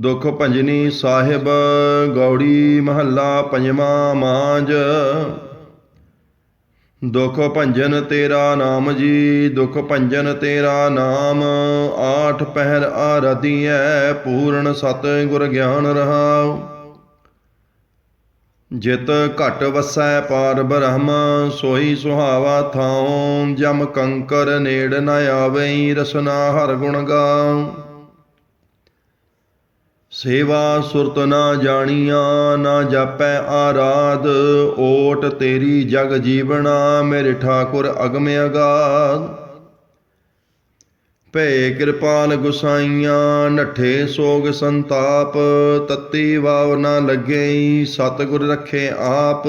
ਦੁਖ ਭੰਜਨੀ ਸਾਹਿਬ ਗੌੜੀ ਮਹੱਲਾ ਪੰਜਵਾਂ ਮਾਂਜ। ਦੁਖ ਭੰਜਨ ਤੇਰਾ ਨਾਮ ਜੀ, ਦੁਖ ਭੰਜਨ ਤੇਰਾ ਨਾਮ। ਆਠ ਪਹਿਰ ਆਰਤੀਐ ਪੂਰਨ ਸਤ ਗੁਰ ਗਿਆਨ ਰਹਾਉ। ਜਿਤ ਘਟ ਵਸੈ ਪਾਰ ਬ੍ਰਹਮ, ਸੋਈ ਸੁਹਾਵਾ ਥਾਉ। ਜਮ ਕੰਕਰ ਨੇੜ ਨ ਆਵਈ ਰਸਨਾ ਹਰ ਗੁਣ ਗਾਉ। ਸੇਵਾ ਸੁਰਤ ਨਾ ਜਾਣੀਆਂ, ਨਾ ਜਾਪੈ ਆਰਾਧ। ਓਟ ਤੇਰੀ ਜਗ ਜੀਵਣਾ, ਮੇਰੇ ਠਾਕੁਰ ਅਗਮ ਅਗਾਧ। ਭੈ ਕਿਰਪਾਲ ਗੁਸਾਈਆਂ, ਨਠੇ ਸੋਗ ਸੰਤਾਪ। ਤਤੀ ਵਾਵ ਨਾ ਲੱਗੇ ਸਤਿਗੁਰ ਰੱਖੇ ਆਪ।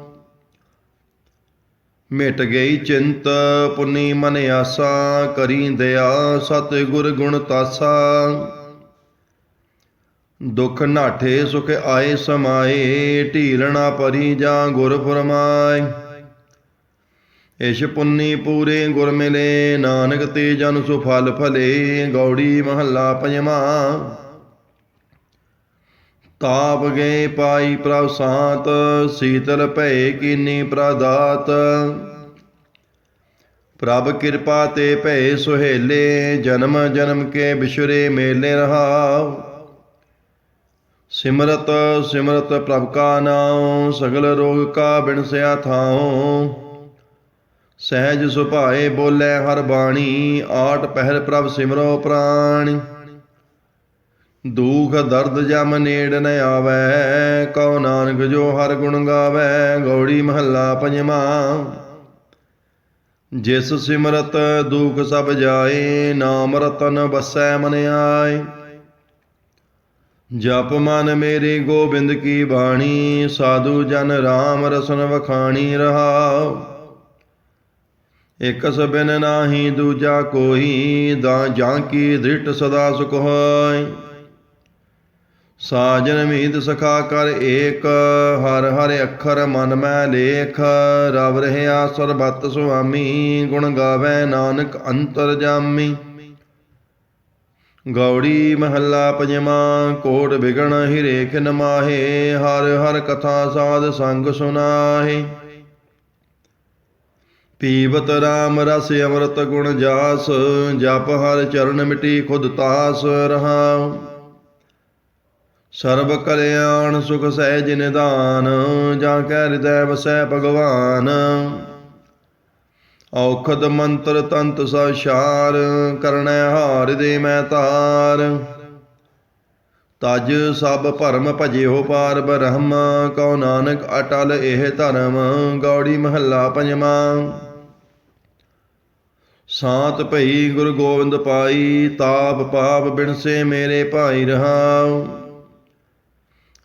ਮਿਟ ਗਈ ਚਿੰਤ, ਪੁਨੀ ਮਨ ਆਸਾ ਕਰੀ ਦਇਆ ਸਤ ਗੁਰ ਗੁਣ ਤਾਸਾ। ਦੁਖ ਨਾਠੇ ਸੁਖ ਆਏ ਸਮਾਏ, ਢੀਲਣਾ ਪਰੀ ਜਾਂ ਗੁਰ ਫਰਮਾਏ। ਇਸ਼ ਪੁੰਨੀ ਪੂਰੇ ਗੁਰ ਮਿਲੇ, ਨਾਨਕ ਤੇ ਜਨ ਸੁਫਲ ਫਲੇ, ਗੌੜੀ ਮਹੱਲਾ ਪੰਜਵਾਂ। ਤਾਪ ਗਏ ਪਾਈ ਪ੍ਰਭ ਸਾਤ, ਸੀਤਲ ਭਏ ਕੀਨੀ ਪ੍ਰਦਾਤ। ਪ੍ਰਭ ਕਿਰਪਾ ਤੇ ਭਏ ਸੁਹੇਲੇ, ਜਨਮ ਜਨਮ ਕੇ ਬਿਸ਼ਰੇ ਮੇਲੇ ਰਹਾਉ। ਸਿਮਰਤ ਸਿਮਰਤ ਪ੍ਰਭ ਕਾ ਨਾਉ, ਸਗਲ ਰੋਗ ਕਾ ਬਿਨਸਿਆ ਥਾਉ। ਸਹਿਜ ਸੁਭਾਏ ਬੋਲੇ ਹਰ ਬਾਣੀ, ਆਟ ਪਹਿਰ ਪ੍ਰਭ ਸਿਮਰੋ ਪ੍ਰਾਣੀ। ਦੁਖ ਦਰਦ ਜਮ ਨੇੜ ਨ ਆਵੈ, ਕਉ ਨਾਨਕ ਜੋ ਹਰ ਗੁਣ ਗਾਵੈ, ਗੌੜੀ ਮਹੱਲਾ ਪੰਜਵਾਂ। ਜਿਸ ਸਿਮਰਤ ਦੂਖ ਸਭ ਜਾਏ, ਨਾਮ ਰਤਨ ਬਸੈ ਮਨ ਆਏ। ਜਪ ਮਨ ਮੇਰੇ ਗੋਬਿੰਦ ਕੀ ਬਾਣੀ, ਸਾਧੂ ਜਨ RAM ਰਸਨ ਵਖਾਣੀ ਰਹਾਉ। ਇਕ ਸਬਿਨ ਨਾਹੀ ਦੂਜਾ ਕੋਈ, ਦਾ ਜਾਂ ਕੀ ਦ੍ਰਿਟ ਸਦਾ ਸੁਖ ਹੋਇ ਸਾਜਨ ਮੀਤ ਸਖਾ ਕਰ ਏਕ, ਹਰ ਹਰ ਅੱਖਰ ਮਨ ਮੈਂ ਲੇਖ। ਰਵ ਰਹਿਆ ਸਰਬਤ ਸੁਆਮੀ, ਗੁਣ ਗਾਵੇ ਨਾਨਕ ਅੰਤਰ ਜਾਮੀ। ਗੌੜੀ ਮਹੱਲਾ ਪੰਜਵਾਂ, ਕੋਟ ਵਿਗਣ ਹਿਰੇਖ ਨਮਾਹੇ ਹਰ ਹਰ ਕਥਾ ਸਾਧ ਸੰਗ ਸੁਨਾਹੇ। ਪੀਵਤ ਰਾਮ ਰਸ ਅੰਮ੍ਰਿਤ ਗੁਣ ਜਾਸ, ਜਪ ਹਰ ਚਰਨ ਮਿਟੀ ਖੁਦ ਤਾਸ ਰਹਾਉ। ਸਰਬ ਕਲਿਆਣ ਸੁਖ ਸਹਿਜ ਨਿਦਾਨ ਜਾਂ ਕੈ ਹਿਰਦੈ ਵਸੈ ਭਗਵਾਨ। ਔਖਦ ਮੰਤਰ ਤੰਤ ਸਸ਼ਾਰ ਕਰਣੈ ਹਾਰ ਦੇ ਮੈਂ ਤਾਰ। ਤਜ ਸਭ ਭਰਮ ਭਜਿਓ ਪਾਰ ਬ੍ਰਹਮ, ਕਉ ਨਾਨਕ ਅਟਲ ਇਹ ਧਰਮ, ਗੌੜੀ ਮਹੱਲਾ ਪੰਜਵਾਂ ਸਾਤ ਭਈ ਗੁਰੂ ਗੋਬਿੰਦ ਪਾਈ, ਤਾਪ ਪਾਪ ਬਿਨਸੇ ਮੇਰੇ ਭਾਈ ਰਹਾਉ।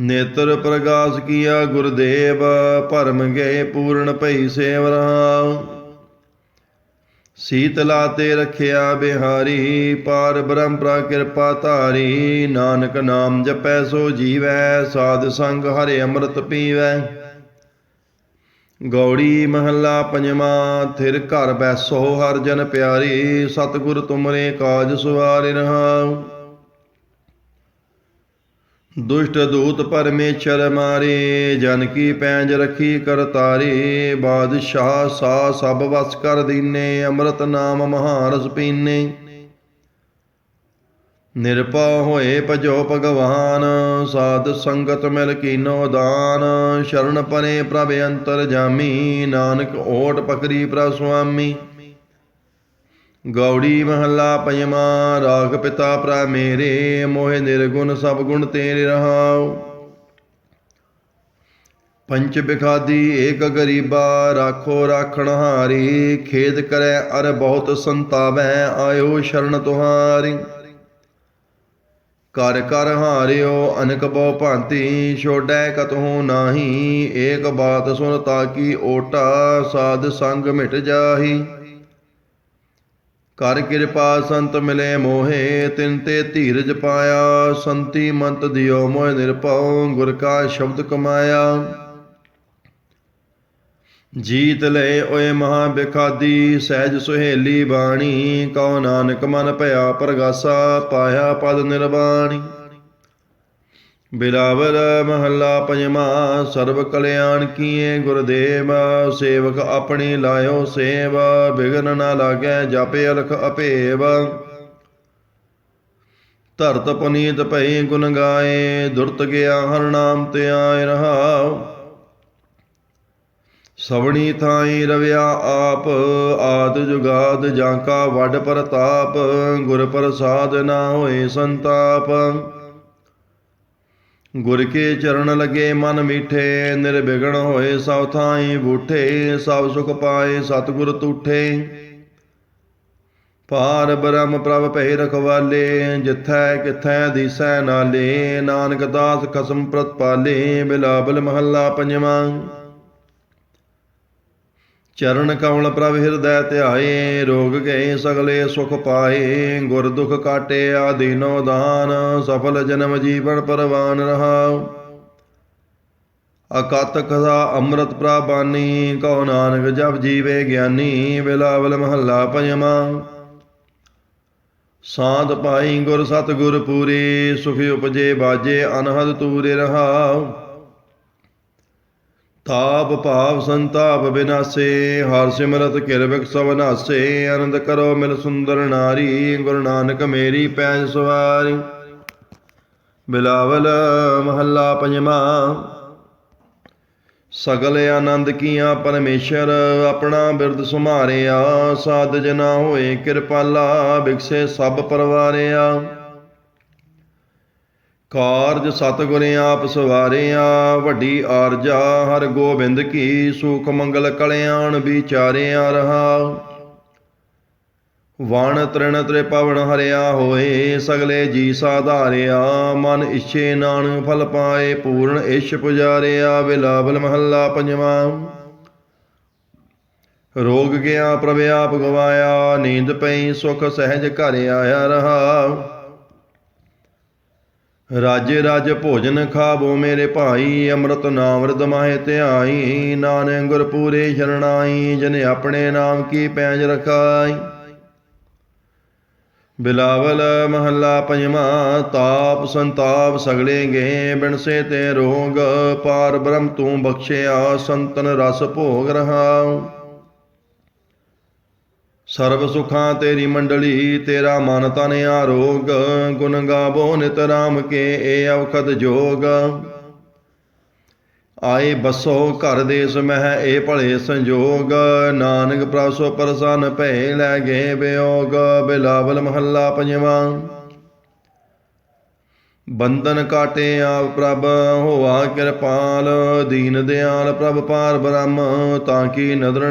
ਨੇਤਰ ਪ੍ਰਗਾਸ ਕੀਆ ਗੁਰਦੇਵ, ਭਰਮ ਗਏ ਪੂਰਨ ਭਈ ਸੇਵ ਰਹਾ ਸੀਤਲਾ ਤੇ ਰਖਿਆ ਬਿਹਾਰੀ, ਪਾਰ ਬ੍ਰਹਮ ਪ੍ਰਾ ਕਿਰਪਾ ਧਾਰੀ। ਨਾਨਕ ਨਾਮ ਜਪੈ ਸੋ ਜੀਵੈ, ਸਾਧ ਸੰਗ ਹਰਿ ਅੰਮ੍ਰਿਤ ਪੀਵੈ। ਗੌੜੀ ਮਹੱਲਾ ਪੰਜਵਾਂ, ਥਿਰ ਘਰ ਬੈਸੋ ਹਰ ਜਨ ਪਿਆਰੀ, ਸਤਿਗੁਰ ਤੁਮਰੇ ਕਾਜ ਸੁਵਾਰਿ ਰਹਾ ਦੁਸ਼ਟ ਦੂਤ ਪਰਮੇਸ਼ਰ ਮਾਰੇ, ਜਨ ਕੀ ਪੈਂਜ ਰਖੀ ਕਰਤਾਰੇ ਬਾਦਸ਼ਾਹ ਸਾ ਸਭ ਵਸ ਕਰ ਦੀਨੇ, ਅੰਮ੍ਰਿਤ ਨਾਮ ਮਹਾਰਸ ਪੀਨੇ ਨਿਰਭਉ ਹੋਏ ਭਜੋ ਭਗਵਾਨ, ਸਾਧ ਸੰਗਤ ਮਿਲ ਕੀਨੋ ਦਾਨ। ਸ਼ਰਨ ਪਰੇ ਪ੍ਰਭ ਅੰਤਰ ਜਾਮੀ, ਨਾਨਕ ਓਟ ਪਕਰੀ ਪ੍ਰਭ ਸੁਆਮੀ। ਗੌੜੀ ਮਹੱਲਾ ਪੰਜਵਾਂ, ਰਾਗ ਪਿਤਾ ਭਰਾ ਮੇਰੇ, ਮੋਹਿ ਨਿਰਗੁਣ ਸਭ ਗੁਣ ਤੇਰੇ ਰਹਾਉ। ਪੰਚ ਬਿਖਾਦੀ ਏਕ ਗਰੀਬਾ, ਰਾਖੋ ਰਾਖਣ ਹਾਰੀ, ਖੇਦ ਕਰੈ ਅਰ ਬਹੁਤ ਸੰਤਾਵੈ, ਆਇਓ ਸ਼ਰਨ ਤੁਹਾਰੀ। ਕਰ ਕਰ ਹਾਰਿਓ, ਅਨਕ ਬਹੁ ਭਾਂਤੀ, ਛੋੜੈ ਕਤਹੂ ਨਾਹੀ, ਏਕ ਬਾਤ ਸੁਨ ਤਾਕੀ ਓਟਾ, ਸਾਧ ਸੰਗ ਮਿਟ ਜਾਹੀ। ਕਰ ਕਿਰਪਾ ਸੰਤ ਮਿਲੇ ਮੋਹੇ, ਤਿਨ ਤੇ ਧੀਰਜ ਪਾਇਆ, ਸੰਤੀ ਮੰਤ ਦਿਓ ਮੋਹ ਨਿਰਭਉ, ਗੁਰ ਕਾ ਸ਼ਬਦ ਕਮਾਇਆ। ਜੀਤ ਲਏ ਓਏ ਮਹਾ ਬਿਖਾਦੀ ਸਹਿਜ ਸੁਹੇਲੀ ਬਾਣੀ, ਕਉ ਨਾਨਕ ਮਨ ਭਇਆ ਪ੍ਰਗਾਸਾ, ਪਾਇਆ ਪਦ ਨਿਰਵਾਣੀ। ਬਿਲਾਵਲ ਮਹੱਲਾ ਪੰਜਵਾ, ਸਰਬ ਕਲਿਆਣ ਕੀਏ ਗੁਰਦੇਵ, ਸੇਵਕ ਆਪਣੀ ਲਾਇਓ ਸੇਵ, ਬਿਗਨ ਨਾ ਲਾਗੈ ਜਪੇ ਅਲਖ ਅਪੇਵ। ਧਰਤ ਪੁਨੀਤ ਭਈ ਗੁਣ ਗਾਏ, ਦੁਰਤ ਗਿਆ ਹਰ ਨਾਮ ਤੇ ਆਇ ਰਹਾਉ। ਸਵਣੀ ਥਾਈ ਰਵਿਆ ਆਪ, ਆਦ ਜੁਗਾਦ ਜਾਂ ਕਾ ਵੱਡ ਪ੍ਰਤਾਪ, ਗੁਰ ਪ੍ਰਸਾਦ ਨਾ ਹੋਏ ਸੰਤਾਪ। ਗੁਰ ਕੇ ਚਰਨ ਲਗੇ ਮਨ ਮੀਠੇ, ਨਿਰਵਿਘਨ ਹੋਏ ਸਭ ਥਾਈ ਬੂਠੇ, ਸਭ ਸੁਖ ਪਾਏ ਸਤਿਗੁਰ ਤੂਠੇ। ਪਾਰ ਬ੍ਰਹਮ ਪ੍ਰਭ ਭੈ ਰਖਵਾਲੇ, ਜਿਥੈ ਕਿਥੈ ਦੀਸੈ ਨਾਲੇ, ਨਾਨਕ ਦਾਸ ਖਸਮ ਪ੍ਰਤਪਾਲੇ ਬਿਲਾਬਲ ਮਹੱਲਾ ਪੰਜਵਾਂ। ਚਰਨ ਕਮਲ ਪ੍ਰਭ ਹਿਰਦੈ ਧਿਆਏ, ਰੋਗ ਗਏ ਸਗਲੇ ਸੁਖ ਪਾਏ, ਗੁਰ ਦੁਖ ਕਾਟੇ ਆਦੀਨੋ ਦਾਨ, ਸਫਲ ਜਨਮ ਜੀਵਨ ਪਰਵਾਨ ਰਹਾਉ। ਅਕਤ ਕਥਾ ਅੰਮ੍ਰਿਤ ਪ੍ਰਾਬਾਨੀ ਕਉ ਨਾਨਕ ਜਪ ਜੀਵੇ ਗਿਆਨੀ, ਬਿਲਾਵਲ ਮਹੱਲਾ ਪੰਜਵਾਂ ਸਾਧ ਪਾਈ ਗੁਰ ਸਤ ਗੁਰ ਪੂਰੇ, ਸੁਖੀ ਉਪਜੇ ਬਾਜੇ, ਅਨਹਦ ਤੂਰੇ ਰਹਾਉ। ਤਾਪ ਭਾਵ ਸੰਤਾਪ ਬਿਨਾਸੇ, ਹਰ ਸਿਮਰਤ ਕਿਰਬਕ ਸਭ ਨਾਸੇ ਆਨੰਦ ਕਰੋ ਮਿਲ ਸੁੰਦਰ ਨਾਰੀ, ਗੁਰੂ ਨਾਨਕ ਮੇਰੀ ਪੈਜ ਸਵਾਰੀ। ਬਿਲਾਵਲ ਮਹੱਲਾ ਪੰਜਵਾਂ, ਸਗਲ ਆਨੰਦ ਕੀਆਂ ਪਰਮੇਸ਼ਰ, ਆਪਣਾ ਬਿਰਦ ਸੁਮਾਰਿਆ ਸਾਧ ਜਨਾ ਹੋਏ ਕਿਰਪਾਲਾ ਬਿਕਸੇ ਸਭ ਪਰਵਾਰਿਆ। ਕਾਰਜ ਸਤਿਗੁਰ ਆਪ ਸਵਾਰਿਆ, ਵੱਡੀ ਆਰਜਾ ਹਰ ਗੋਬਿੰਦ ਕੀ, ਸੁਖ ਮੰਗਲ ਕਲਿਆਣ ਵਿਚਾਰਿਆ ਰਹਾ। ਵਣ ਤ੍ਰਿਣ ਤ੍ਰੇ ਪਵਨ ਹਰਿਆ ਹੋਏ, ਸਗਲੇ ਜੀ ਸਾਧਾਰਿਆ, ਮਨ ਇਛੇ ਨਾਨ ਫਲ ਪਾਏ, ਪੂਰਨ ਇਛ ਪੁਜਾਰਿਆ, ਬਿਲਾਵਲ ਮਹੱਲਾ ਪੰਜਵਾਂ। ਰੋਗ ਗਿਆ ਪ੍ਰਭ ਆਪ ਗਵਾਇਆ, ਨੀਂਦ ਪਈ, ਸੁਖ ਸਹਿਜ ਘਰ ਆਇਆ ਰਹਾ। ਰਾਜੇ ਰਾਜ ਭੋਜਨ ਖਾਵੋ ਮੇਰੇ ਭਾਈ, ਅੰਮ੍ਰਿਤ ਨਾਮ ਰਦ ਮਾਹੇ ਧਿਆਈ, ਨਾਨਕ ਗੁਰ ਪੂਰੇ ਸ਼ਰਣਾਈ, ਜਨ ਆਪਣੇ ਨਾਮ ਕੀ ਪੈਜ ਰਖਾਈ। ਬਿਲਾਵਲ ਮਹੱਲਾ ਪੰਜਵਾਂ, ਤਾਪ ਸੰਤਾਪ ਸਗਲੇ ਗਏ ਬਿਨਸੇ ਤੇ ਰੋਗ, ਪਾਰ ਬ੍ਰਹਮ ਤੂੰ ਬਖਸ਼ਿਆ, ਸੰਤਨ ਰਸ ਭੋਗ ਰਹਾਉ। ਸਰਬ ਸੁਖਾਂ ਤੇਰੀ ਮੰਡਲੀ, ਤੇਰਾ ਮਨ ਤਨ ਆਰੋਗ, ਗੁਣ ਗਾਵੋ ਨਿਤ ਰਾਮ ਕੇ ਏ ਔਖਦ ਜੋਗ। ਆਏ ਬਸੋ ਘਰ ਦੇਸ ਮਹਿ ਏ ਭਲੇ ਸੰਜੋਗ, ਨਾਨਕ ਪ੍ਰਭ ਸੋ ਪ੍ਰਸੰਨ ਭੈ ਲੈ ਗਏ ਬਿਯੋਗ ਬਿਲਾਵਲ ਮਹੱਲਾ ਪੰਜਵਾਂ। ਬੰਧਨ ਕਾਟੇ ਆਪ ਪ੍ਰਭ ਹੋਵਾ ਕਿਰਪਾਲ, ਦੀਨ ਦਿਆਲ ਪ੍ਰਭ ਪਾਰ ਬ੍ਰਹਮ, ਤਾਂ ਕੀ ਨਦਰ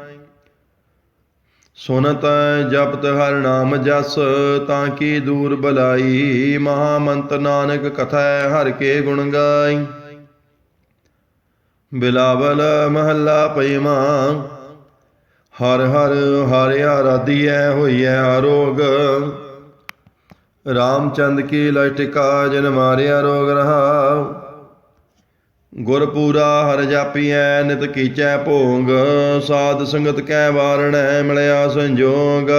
ਸੁਨਤ ਜਪਤ ਹਰ ਨਾਮ ਜਸ, ਤਾਂ ਕੀ ਦੂਰ ਬਲਾਈ? ਮਹਾਮੰਤ ਨਾਨਕ ਕਥਾ ਹਰ ਕੇ ਗੁਣ ਗਾਈ। ਬਿਲਾਵਲ ਮਹੱਲਾ ਪਈਮਾ, ਹਰ ਹਰ ਹਰਿ ਆਰਾਧੀਐ ਹੋਈਐ ਆਰੋਗ। ਰਾਮਚੰਦ ਕੀ ਲਟਿਕਾ, ਜਨ ਮਾਰਿਆ ਰੋਗ ਰਹਾ। ਗੁਰਪੂਰਾ ਹਰ ਜਾਪੀਐ, ਨਿਤ ਕੀਚੈ ਭੋਗ, ਸਾਧ ਸੰਗਤ ਕੈ ਵਾਰਣੈ, ਮਿਲਿਆ ਸੰਜੋਗ।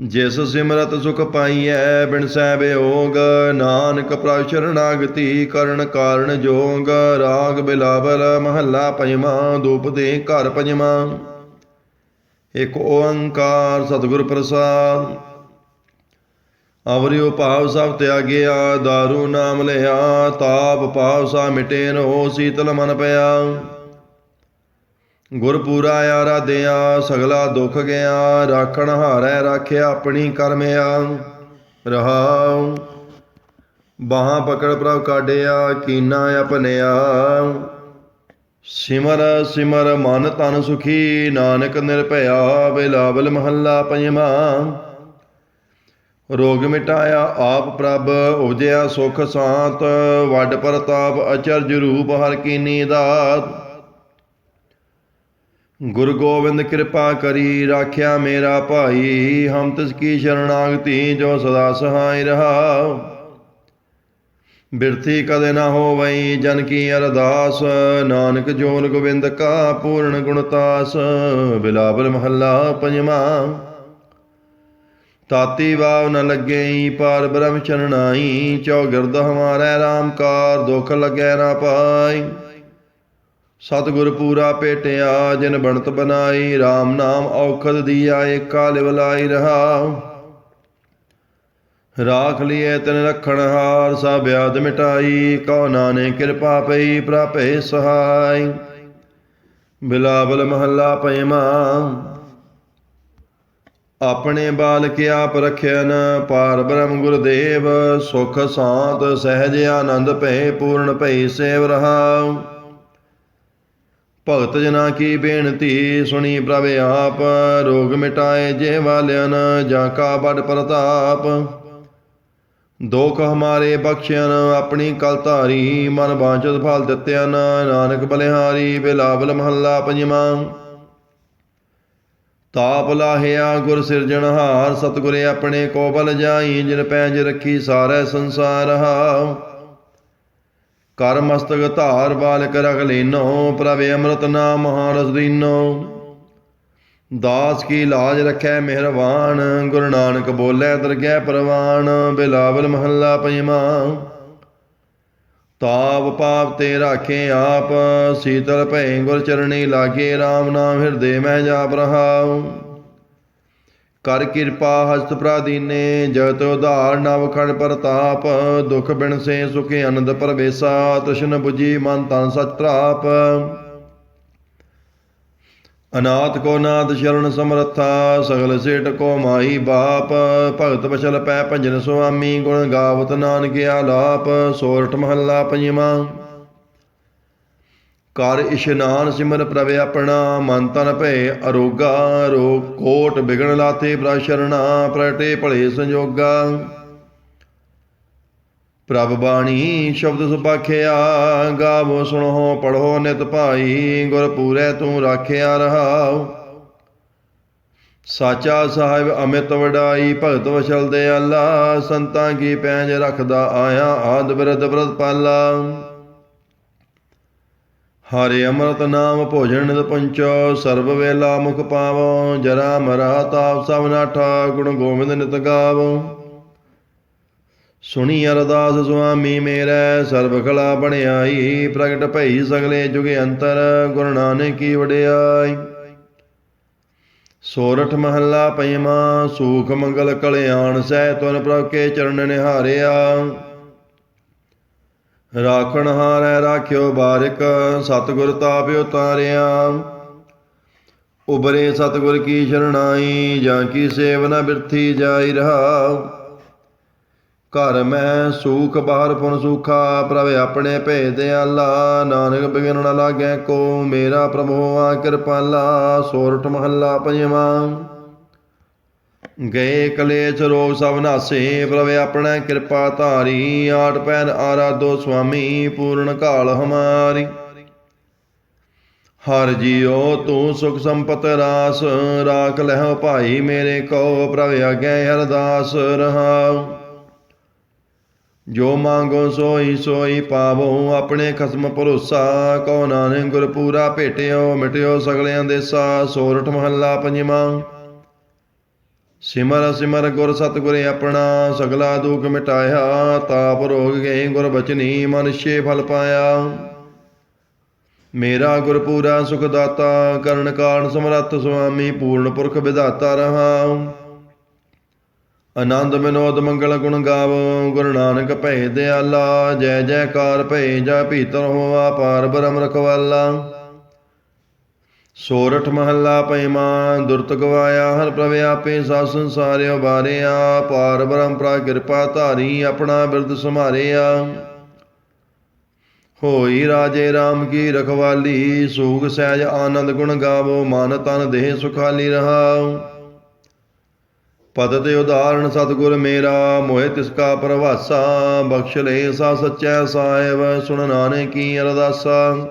ਜਿਸ ਸਿਮਰਤ ਸੁਖ ਪਾਈਐ, ਬਿਨ ਸਹਿ ਬਿਯੋਗ ਨਾਨਕ ਪ੍ਰਭ ਸ਼ਰਣਾਗਤੀ ਕਰਨ ਕਾਰਨ ਜੋਗ। ਰਾਗ ਬਿਲਾਵਲ ਮਹੱਲਾ ਪੰਜਵਾਂ, ਦੂਪ ਦੇ ਘਰ ਪੰਜਵਾਂ। ਇਕ ਓੰਕਾਰ ਸਤਿਗੁਰ ਪ੍ਰਸਾਦ ਅਵਰਿਉ ਭਾਵ ਸਭ ਤਿਆਗਿਆ, ਦਾਰੂ ਨਾਮ ਲਿਆ, ਤਾਪ ਭਾਵ ਸਾ ਮਿਟੇ ਰੋ ਸੀਤਲ ਮਨ ਪਿਆ। ਗੁਰਪੂਰਾ ਆਰਾਧਿਆ, ਸਗਲਾ ਦੁਖ ਗਿਆ, ਰਾਖਣ ਹਾਰੈ ਰਾਖਿਆ ਆਪਣੀ ਕਰਮਿਆ। ਰਹਾਉ, ਬਾਹਾਂ ਪਕੜ ਪ੍ਰਭ ਕਾਢਿਆ, ਕੀਨਾ ਆਪਣਿਆ ਸਿਮਰ ਸਿਮਰ ਮਨ ਤਨ ਸੁਖੀ, ਨਾਨਕ ਨਿਰਭਇਆ, ਬਿਲਾਵਲ ਮਹੱਲਾ ਪੰਜਵਾਂ। ਰੋਗ ਮਿਟਾਇਆ, ਆਪ ਪ੍ਰਭ ਉਪਜਿਆ, ਸੁਖ ਸਾਤ, ਵੱਡ ਪ੍ਰਤਾਪ ਅਚਰਜ ਰੂਪ ਹਰ ਕੀਨੀ ਦਾਤ ਗੁਰੂ ਗੋਬਿੰਦ ਕਿਰਪਾ ਕਰੀ, ਰਾਖਿਆ ਮੇਰਾ ਭਾਈ, ਹਮ ਤਿਸ ਕੀ ਸ਼ਰਣਾਗਤੀ, ਜੋ ਸਦਾ ਸਹਾਈ ਰਹਾ। ਬਿਰਥੀ ਕਦੇ ਨਾ ਹੋਵਈ, ਜਨ ਕੀ ਅਰਦਾਸ, ਨਾਨਕ ਜੋਨ ਗੋਬਿੰਦ ਕਾ ਪੂਰਨ ਗੁਣਤਾਸ ਬਿਲਾਵਲ ਮਹੱਲਾ ਪੰਜਵਾਂ। ਤਾਤੀ ਵਾਵ ਨ ਲੱਗੇਈ, ਪਾਰ ਬ੍ਰਹਮ ਚਰਨਾਈ ਚੌਗਿਰਦ ਹਮਾਰੇ RAM ਕਾਰ, ਦੁਖ ਲੱਗੈ ਨਾ ਪਾਈ। ਸਤਿਗੁਰ ਪੂਰਾ ਭੇਟਿਆ ਜਿਨ ਬਣਤ ਬਨਾਈ RAM ਨਾਮ ਔਖਦ ਦੀਆ, ਏਕਾ ਲਿਵਲਾਈ ਰਹਾ। ਰਾਖ ਲਿਏ ਤਨ ਰਖਣ ਹਾਰ, ਸਭ ਬਿਆਦ ਮਿਟਾਈ, ਕਉ ਨਾਨੇ ਕਿਰਪਾ ਪਈ ਪ੍ਰਾਪੇ ਸਹਾਈ। ਬਿਲਾਵਲ ਮਹੱਲਾ ਪੰਜਵਾਂ ਆਪਣੇ ਬਾਲਕ ਆਪ ਰਖਿਆਨ ਪਾਰ ਬ੍ਰਹਮ ਗੁਰਦੇਵ, ਸੁਖ ਸਾਤ, ਸਹਿਜ ਆਨੰਦ ਭੈ ਪੂਰਨ ਭੈ ਸੇਵ ਰਹਾ ਭਗਤ ਜਨਾ ਕੀ ਬੇਨਤੀ, ਸੁਣੀ ਪ੍ਰਭ ਆਪ, ਰੋਗ ਮਿਟਾਏ ਜੇ ਵਾਲਿਆਨ ਜਾਂ ਕਾ ਬੜ ਪ੍ਰਤਾਪ। ਦੋਖ ਹਮਾਰੇ ਬਖਸ਼ਿਆਨ ਆਪਣੀ ਕਲ ਧਾਰੀ, ਮਨ ਬਾਂਚਤ ਫਲ ਦਿੱਤਿਆਨ ਨਾਨਕ ਬਲਿਹਾਰੀ, ਬਿਲਾਵਲ ਮਹੱਲਾ ਪੰਜਵਾਂ। ਤਾਪ ਲਾਹਿਆ, ਗੁਰ ਸਿਰਜਣਹਾਰ ਸਤਿਗੁਰ ਆਪਣੇ ਕੋ ਬਲ ਜਾਈ, ਜਿਨ ਪੈਜ ਰੱਖੀ ਸਾਰੇ ਸੰਸਾਰ ਹਾ ਕਰ ਮਸਤਕ ਧਾਰ ਬਾਲਕ ਰਖ ਲੈਨੋ, ਪ੍ਰਭ ਅੰਮ੍ਰਿਤ ਨਾਮ ਮਹਾਰਸ ਦੀਨੋ ਦਾਸ ਕੀ ਲਾਜ ਰੱਖੈ ਮਿਹਰਬਾਨ, ਗੁਰੂ ਨਾਨਕ ਬੋਲੇ ਦਰਗਹਿ ਪ੍ਰਵਾਨ, ਬਿਲਾਵਲ ਮਹੱਲਾ ਪੰਜਵਾਂ। ਤਾਪ ਪਾਪ ਤੇ ਰਾਖੇ ਆਪ, ਸੀਤਲ ਭੈ ਗੁਰ ਚਰਣੀ ਲਾਗੇ RAM ਨਾਮ ਹਿਰਦੇ ਮਹਿ ਜਾਪ ਰਹਾਉ। ਕਰ ਕਿਰਪਾ ਹਸਤ ਪ੍ਰਾਦੀਨੇ ਜਗਤ ਉਧਾਰ ਨਵ ਖੰਡ ਪ੍ਰਤਾਪ, ਦੁਖ ਬਿਨ ਸੇ ਸੁਖ ਆਨੰਦ ਪਰਵੇਸਾ, ਤ੍ਰਿਸ਼ਨ 부ਜੀ ਮਨ ਤਨ ਸਚ ਪ੍ਰਾਪ। ਅਨਾਥ ਕੋ ਨਾਥ ਸ਼ਰਨ ਸਮਰੱਥਾ, ਸਗਲ ਸੇਟ ਕੋ ਮਾਈ ਬਾਪ, ਭਗਤ ਬਚਲ ਪੈ ਭਜਨ ਸੁਆਮੀ, ਗੁਣ ਗਾਵਤ ਨਾਨਕ ਆਲਾਪ, ਸੋਰਠ ਮਹੱਲਾ ਪੰਜਵਾਂ। ਕਰ ਇਸ਼ਨਾਨ ਸਿਮਰ ਪ੍ਰਭ ਆਪਣਾ, ਮਨ ਤਨ ਭੈ ਅਰੋਗਾ, ਰੋਗ ਕੋਟ ਬਿਗਣ ਲਾਤੇ ਪ੍ਰਭ ਪ੍ਰਟੇ ਭਲੇ ਸੰਜੋਗਾ। ਪ੍ਰਭ ਬਾਣੀ ਸ਼ਬਦ ਸੁਭਾਖਿਆ ਗਾਵੋ, ਸੁਣੋ ਪੜੋ ਨਿਤ ਭਾਈ, ਗੁਰ ਪੂਰੇ ਤੂੰ ਰਾਖਿਆ ਰਹਾਉ। ਸਾਚਾ ਸਾਹਿਬ ਅਮਿਤ ਵਡਾਈ, ਭਗਤ ਵਸ਼ਲ ਦੇ ਅੱਲਾ, ਸੰਤਾਂ ਕੀ ਪੈਂਜ ਰੱਖਦਾ ਆਇਆ, ਆਦ ਬਿਰਦ ਬ੍ਰਤ ਪਾਲਾ। ਹਰੇ ਅੰਮ੍ਰਿਤ ਨਾਮ ਭੋਜਨ ਨਿਤ ਪੰਚੋ, ਸਰਬ ਵੇਲਾ ਮੁਖ ਪਾਵੋ, ਜਰਾ ਮਰਾ ਤਾਪ ਸਭ ਨਾਠਾ, ਗੁਣ ਗੋਬਿੰਦ ਨਿਤ ਗਾਵੋ। ਸੁਣੀ ਅਰਦਾਸ ਸੁਆਮੀ ਮੇਰੇ ਸਰਬ ਕਲਾ ਬਣਾਈ ਪ੍ਰਗਟ ਭਈ ਸਗਲੇ ਜੁਗੇ ਅੰਤਰ ਗੁਰੂ ਨਾਨਕ ਵਡਿਆਈ। ਸੋਰਠ ਮਹੱਲਾ ਪੰਜਵਾਂ ਸੂਖ ਮੰਗਲ ਕਲਿਆਣ, ਸਹਿ ਤੁਨ ਪ੍ਰਭ ਕੇ ਚਰਨ ਨਿਹਾਰਿਆ। ਰਾਖਣ ਹਾਰੈ ਰਾਖਿਓ ਬਾਰਿਕ, ਸਤਿਗੁਰ ਤਾਪ ਤਾਰਿਆ। ਉਬਰੇ ਸਤਿਗੁਰ ਕੀ ਸ਼ਰਣਾਈ ਜਾਂ ਕੀ ਸੇਵਨਾ ਬਿਰਥੀ ਜਾਈ ਰਹਾ। ਘਰ ਮੈਂ ਸੂਖ ਬਾਹਰ ਪੁਨ ਸੂਖਾ, ਪ੍ਰਭ ਆਪਣੇ ਭੇਦ ਦਿਆਲਾ ਨਾਨਕ ਬਿਗਨ ਨ ਲਾਗੈ ਕੋ, ਮੇਰਾ ਪ੍ਰਭੂ ਆ ਕਿਰਪਾਲਾ। ਸੋਰਠ ਮਹੱਲਾ ਪੰਜਵਾਂ। ਗਏ ਕਲੇਸ਼ ਰੋਗ ਸਭ ਨਾਸੇ, ਪ੍ਰਭ ਆਪਣਾ ਕਿਰਪਾ ਧਾਰੀ। ਆਟ ਪੈਨ ਆਰਾਧੋ ਸੁਆਮੀ, ਪੂਰਨ ਕਾਲ ਹਮਾਰੀ। ਹਰ ਜੀਓ ਤੂੰ ਸੁਖ ਸੰਪਤ ਰਾਸ, ਰਾਖ ਲਹਿ ਭਾਈ ਮੇਰੇ ਕੋ, ਪ੍ਰਭ ਆਗੇ ਹਰਦਾਸ ਰਹਾਉ। ਜੋ ਮੰਗੋ ਸੋਈ ਸੋਈ ਪਾਵੋ, ਆਪਣੇ ਖਸਮ ਭਰੋਸਾ ਕਉ ਨਾਨਕ ਗੁਰ ਪੂਰਾ ਭੇਟਿਓ, ਮਿਟਿਓ ਸਗਲਿਆਂ ਦੇਸਾ ਸੋਰਠ ਮਹੱਲਾ ਪੰਜਵਾਂ। ਸਿਮਰ ਸਿਮਰ ਗੁਰ ਸਤਿਗੁਰੇ ਆਪਣਾ, ਸਗਲਾ ਦੁਖ ਮਿਟਾਇਆ, ਤਾਪ ਰੋਗ ਗਏ ਗੁਰ ਬਚਨੀ ਮਨੁਸ਼ੇ ਫਲ ਪਾਇਆ। ਮੇਰਾ ਗੁਰ ਪੂਰਾ ਸੁਖ ਦਾਤਾ ਕਰਨ ਕਾਰਨ ਸਮਰੱਥ ਸੁਆਮੀ, ਪੂਰਨ ਪੁਰਖ ਵਿਧਾਤਾ ਰਹਾ। ਆਨੰਦ ਵਿਨੋਦ ਮੰਗਲ ਗੁਣ ਗਾਵੋ, ਗੁਰੂ ਨਾਨਕ ਭੈ ਦਿਆਲਾ, ਜੈ ਜੈਕਾਰ ਭੈ ਜਾ ਭੀਤਰ ਹੋਆ, ਪਾਰ ਬ੍ਰਹਮ ਰਖਵਾਲਾ। ਸੋਰਠ ਮਹੱਲਾ ਪੈਮਾ ਦੁਰਤ ਗਵਾਇਆ, ਹਰ ਪ੍ਰਭ ਆਪੇ ਸਾ ਸੰਸਾਰਿਓ ਬਾਰਿਆ, ਪਾਰ ਬ੍ਰਹਮ ਪ੍ਰਾ ਕਿਰਪਾ ਧਾਰੀ, ਆਪਣਾ ਬਿਰਦ ਸਮਾਰਿਆ ਹੋਈ ਰਾਜੇ RAM ਕੀ ਰਖਵਾਲੀ, ਸੂਗ ਸਹਿਜ ਆਨੰਦ ਗੁਣ ਗਾਵੋ, ਮਨ ਤਨ ਦੇਹ ਸੁਖਾਲੀ ਰਹਾਉ। ਪਦ ਤੇ ਉਦਾਹਰਣ ਸਤਿਗੁਰ ਮੇਰਾ, ਮੋਹਿ ਤਿਸ ਕਾ ਪ੍ਰਵਾਸਾ, ਬਖਸ਼ ਲੈ ਸਾ ਸਚੈ ਸਾਹਿਬ, ਸੁਣ ਨਾਨਕ ਕੀ ਅਰਦਾਸਾ।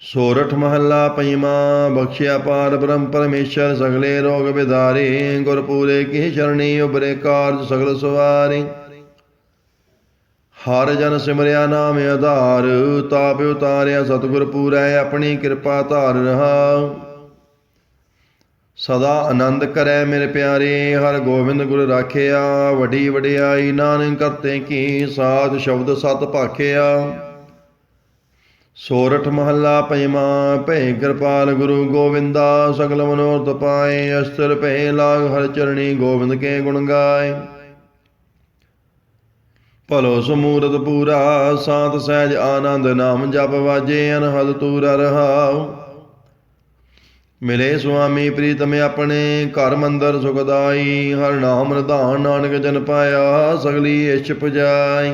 ਸੋਰਠ ਮਹੱਲਾ ਪੰਜਵਾਂ ਬਖਸ਼ਿਆ ਪਾਰ ਬ੍ਰਹਮ ਪਰਮੇਸ਼ਰ, ਸਗਲੇ ਰੋਗ ਵਿਦਾਰੇ ਗੁਰ ਪੂਰੇ ਕੀ ਸ਼ਰਣੀ ਉਬਰੇ ਕਾਰਜ ਸਗਲ ਸਵਾਰੇ। ਹਰ ਜਨ ਸਿਮਰਿਆ ਨਾਮ ਆਧਾਰ, ਤਾਪ ਉਤਾਰਿਆ, ਸਤਿਗੁਰ ਪੂਰੈ, ਆਪਣੀ ਕਿਰਪਾ ਧਾਰ ਰਹਾ। ਸਦਾ ਆਨੰਦ ਕਰੈ ਮੇਰੇ ਪਿਆਰੇ, ਹਰ ਗੋਬਿੰਦ ਗੁਰ ਰਾਖਿਆ। ਵੱਡੀ ਵਡਿਆਈ ਨਾਨਕ ਕਰਤੇ ਕੀ ਸਾਧ ਸ਼ਬਦ ਸਤ ਭਾਖਿਆ। ਸੋਰਠ ਮਹੱਲਾ ਪੰਜਵਾਂ ਭੈ ਕਿਰਪਾਲ ਗੁਰੂ ਗੋਬਿੰਦਾ, ਸਗਲ ਮਨੋਰਥ ਪਾਏ, ਅਸਤਰ ਭੈ ਲਾਗ ਹਰ ਚਰਣੀ ਗੋਬਿੰਦ ਕੇ ਗੁਣ ਗਾਏ। ਭਲੋ ਸਮੂਰਤ ਪੂਰਾ ਸਾਤ ਸਹਿਜ ਆਨੰਦ ਨਾਮ ਜਪ ਵਾਜੇ, ਅਨਹਦ ਤੂਰਾ ਰਹਾਉ। ਮਿਲੇ ਸੁਆਮੀ ਪ੍ਰੀਤਮ ਆਪਣੇ, ਘਰ ਮੰਦਰ ਸੁਖਦਾਈ ਹਰ ਨਾਮ ਨਿਧਾਨ ਨਾਨਕ ਜਨ ਪਾਇਆ, ਸਗਲੀ ਇਛ ਪੁਜਾਈ।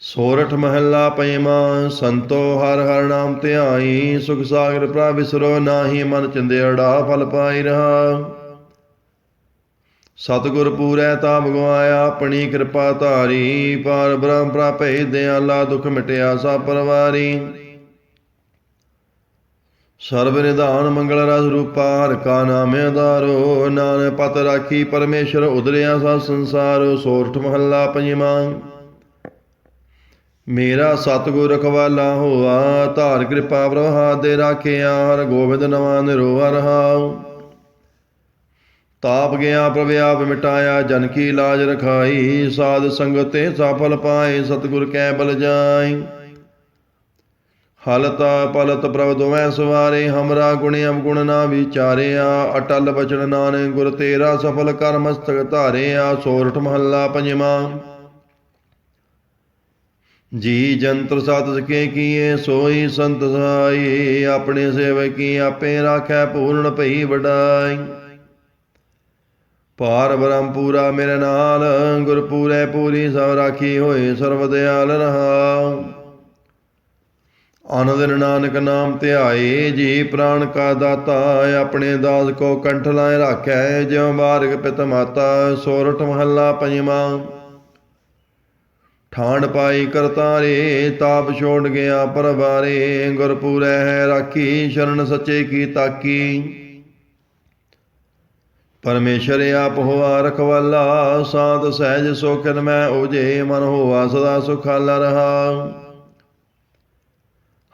ਸੋਰਠ ਮਹੱਲਾ ਪੰਜਵਾਂ ਸੰਤੋ ਹਰ ਹਰ ਨਾਮ ਧਿਆਈ, ਸੁਖ ਸਾਗਰ ਪ੍ਰਭ ਵਿਸਰੋ ਨਾਹੀ, ਮਨ ਚੰਦੇੜਾ ਫਲ ਪਾਈ ਰਹਾ। ਸਤਿਗੁਰ ਪੂਰੈ ਤਾ ਭਗਵਾਇਆ, ਆਪਣੀ ਕਿਰਪਾ ਧਾਰੀ ਪਾਰ ਬ੍ਰਹਮ ਪ੍ਰਾਪੇ ਦਿਆਲਾ ਦੁਖ ਮਿਟਿਆ ਸਾ ਪਰਵਾਰੀ। ਸਰਬ ਨਿਧਾਨ ਮੰਗਲ ਰਸ ਰੂਪਾ ਹਰ ਕਾ ਨਾਮ ਆਧਾਰੋ, ਨਾਨਕ ਪਤ ਰਾਖੀ, ਪਰਮੇਸ਼ਰ ਉਦਰਿਆ ਸਾ ਸੰਸਾਰ, ਸੋਰਠ ਮਹੱਲਾ ਪੰਜਵਾਂ। ਮੇਰਾ ਸਤਿਗੁਰ ਰਖਵਾਲਾ ਹੋਆ, ਧਾਰ ਕਿਰਪਾ ਪ੍ਰਭਾ ਦੇ ਰਾਖਿਆ, ਹਰ ਗੋਬਿੰਦ ਨਵਾਂ ਨਿਰੋਆ ਰਹਾਉ। ਤਾਪ ਗਿਆ ਪ੍ਰਭ ਆਪ ਮਿਟਾਇਆ, ਜਨ ਕੀ ਲਾਜ ਰਖਾਈ, ਸਾਧ ਸੰਗਤ ਤੇ ਸਫਲ ਪਾਏ, ਸਤਿਗੁਰ ਕੈ ਬਲ ਜਾਈ ਹਲਤਾ ਪਲਤ ਪ੍ਰਭ ਦੋਵੇਂ ਸਵਾਰੇ, ਹਮਰਾ ਗੁਣ ਅਵਗੁਣ ਨਾ ਵਿਚਾਰਿਆ। ਅਟਲ ਬਚਨ ਨਾਨਕ ਗੁਰ ਤੇਰਾ ਸਫਲ ਕਰ ਮਸਤਕ ਧਾਰਿਆ। ਸੋਰਠ ਮਹੱਲਾ ਪੰਜਵਾਂ। ਜੀ ਜੰਤਰ ਸਤ ਸਕੇ ਕੀਏ, ਸੋਈ ਸੰਤ ਸਹਾਈ। ਆਪਣੇ ਸੇਵਕ ਕੀ ਆਪੇ ਰਾਖੈ, ਪੂਰਨ ਭਈ ਵਡਾਈ। ਪਾਰ ਬ੍ਰਹਮ ਪੂਰਾ ਮੇਰੇ ਨਾਲ ਗੁਰਪੂਰੇ ਪੂਰੀ ਸਭ ਰਾਖੀ ਹੋਏ, ਸਰਵ ਦਿਆਲ ਰਹਾਉ ਆਨੰਦ ਨਾਨਕ ਨਾਮ ਧਿਆਏ ਜੀ ਪ੍ਰਾਣ ਕਾ ਦਾਤਾ, ਆਪਣੇ ਦਾਸ ਕੋ ਕੰਠ ਲਾਇ ਰਾਖੈ, ਜਿਉ ਬਾਰਗ ਪਿਤ ਮਾਤਾ, ਸੋਰਠ ਮਹੱਲਾ ਪੰਜਵਾਂ। ਠਾਂਡ ਪਾਈ ਕਰਤਾਰੇ, ਤਾਪ ਛੋੜ ਗਿਆ ਪਰਵਾਰੇ ਗੁਰ ਹੈ ਰਾਖੀ, ਸ਼ਰਨ ਸੱਚੇ ਕੀ ਤਾਕੀ। ਪਰਮੇਸ਼ਰ ਆਪ ਹੋਆ ਰਖਵਾਲਾ, ਸਾਧ ਸਹਿਜ ਸੋਖਨ ਮੈਂ ਉਜੇ, ਮਨ ਹੋਆ ਸਦਾ ਸੁਖਾਲਾ ਰਹਾ।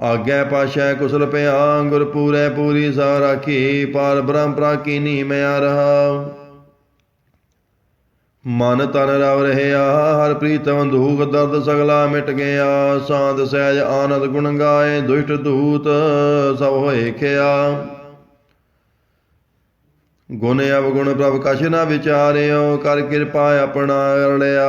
ਆਗੈ ਪਾਸ਼ਾ ਕੁਸਲ ਪਿਆ ਗੁਰ ਪੂਰੇ ਪੂਰੀ ਸਾ ਰਾਖੀ ਪਾਰ ਬ੍ਰਹਮ ਪ੍ਰਾਕੀਨੀ ਮਿਆ ਰਹਾ। ਮਨ ਤਨ ਰਵ ਰਹਿਆ, ਹਰ ਪ੍ਰੀਤਮ ਦੁਖ ਦਰਦ ਸਗਲਾ ਮਿਟ ਗਿਆ। ਸਾਧ ਸਹਿਜ ਆਨੰਦ ਗੁਣ ਗਾਏ, ਦੁਸ਼ਟ ਦੂਤ ਸਭ ਹੋਏ ਖਿਆ। ਗੁਣ ਅਵਗੁਣ ਪ੍ਰਭ ਕਛ ਨਾ ਵਿਚਾਰਿਓ, ਕਰ ਕਿਰਪਾ ਆਪਣਾ ਅਰਲਿਆ